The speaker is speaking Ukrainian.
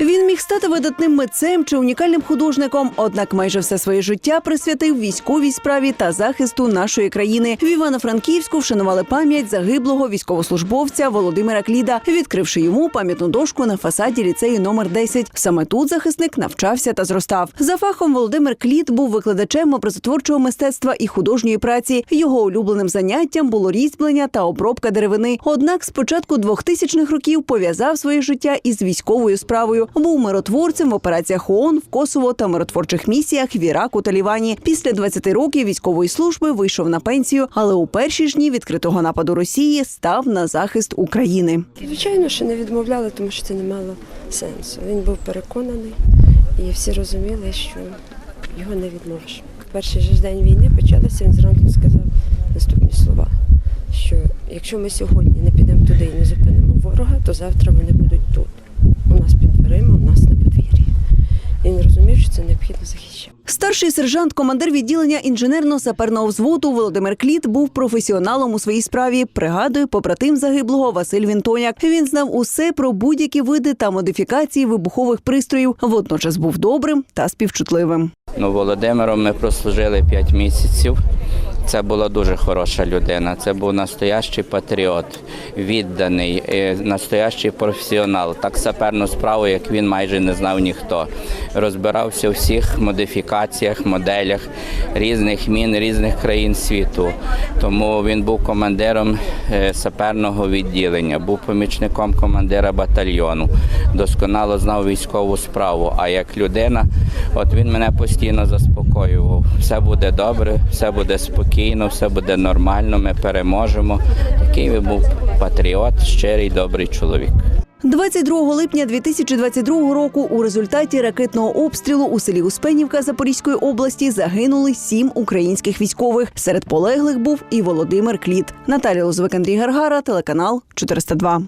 Він міг стати видатним митцем чи унікальним художником, однак майже все своє життя присвятив військовій справі та захисту нашої країни. В Івано-Франківську вшанували пам'ять загиблого військовослужбовця Володимира Кліда, відкривши йому пам'ятну дошку на фасаді ліцею номер 10. Саме тут захисник навчався та зростав. За фахом Володимир Клід був викладачем образотворчого мистецтва і художньої праці. Його улюбленим заняттям було різьблення та обробка деревини. Однак з початку 2000-х років пов'язав своє життя із військовою справою. Був миротворцем в операціях ООН в Косово та миротворчих місіях в Іраку та Лівані. Після 20 років військової служби вийшов на пенсію, але у перші ж дні відкритого нападу Росії став на захист України. Звичайно, що не відмовляли, тому що це не мало сенсу. Він був переконаний, і всі розуміли, що його не відмовиш. Перший же день війни почалося, він зранку сказав наступні слова: що якщо ми сьогодні не підемо туди і не зупинимо ворога, то завтра вони будуть тут. Дверима, у нас на подвір'ї. І Він розумів, що це необхідно захищати. Старший сержант, командир відділення інженерно-саперного взводу Володимир Кліт був професіоналом у своїй справі. Пригадує побратим загиблого Василь Вінтоняк. Він знав усе про будь-які види та модифікації вибухових пристроїв. Водночас був добрим та співчутливим. Ну, Володимиром ми прослужили 5 місяців. Це була дуже хороша людина. Це був настоящий патріот, відданий, е, настоящий професіонал. Так саперну справу, як він майже не знав ніхто. Розбирався у всіх модифікаціях, моделях різних мін, різних країн світу. Тому він був командиром е, саперного відділення, був помічником командира батальйону, досконало знав військову справу. А як людина, от він мене постійно заспокоював. Все буде добре, все буде спокійно, все буде нормально. Ми переможемо. Такий був патріот, щирий, добрий чоловік. 22 липня 2022 року у результаті ракетного обстрілу у селі Успенівка Запорізької області загинули сім українських військових. Серед полеглих був і Володимир Кліт. Наталія Лозвик, Андрій Гаргара, телеканал 402.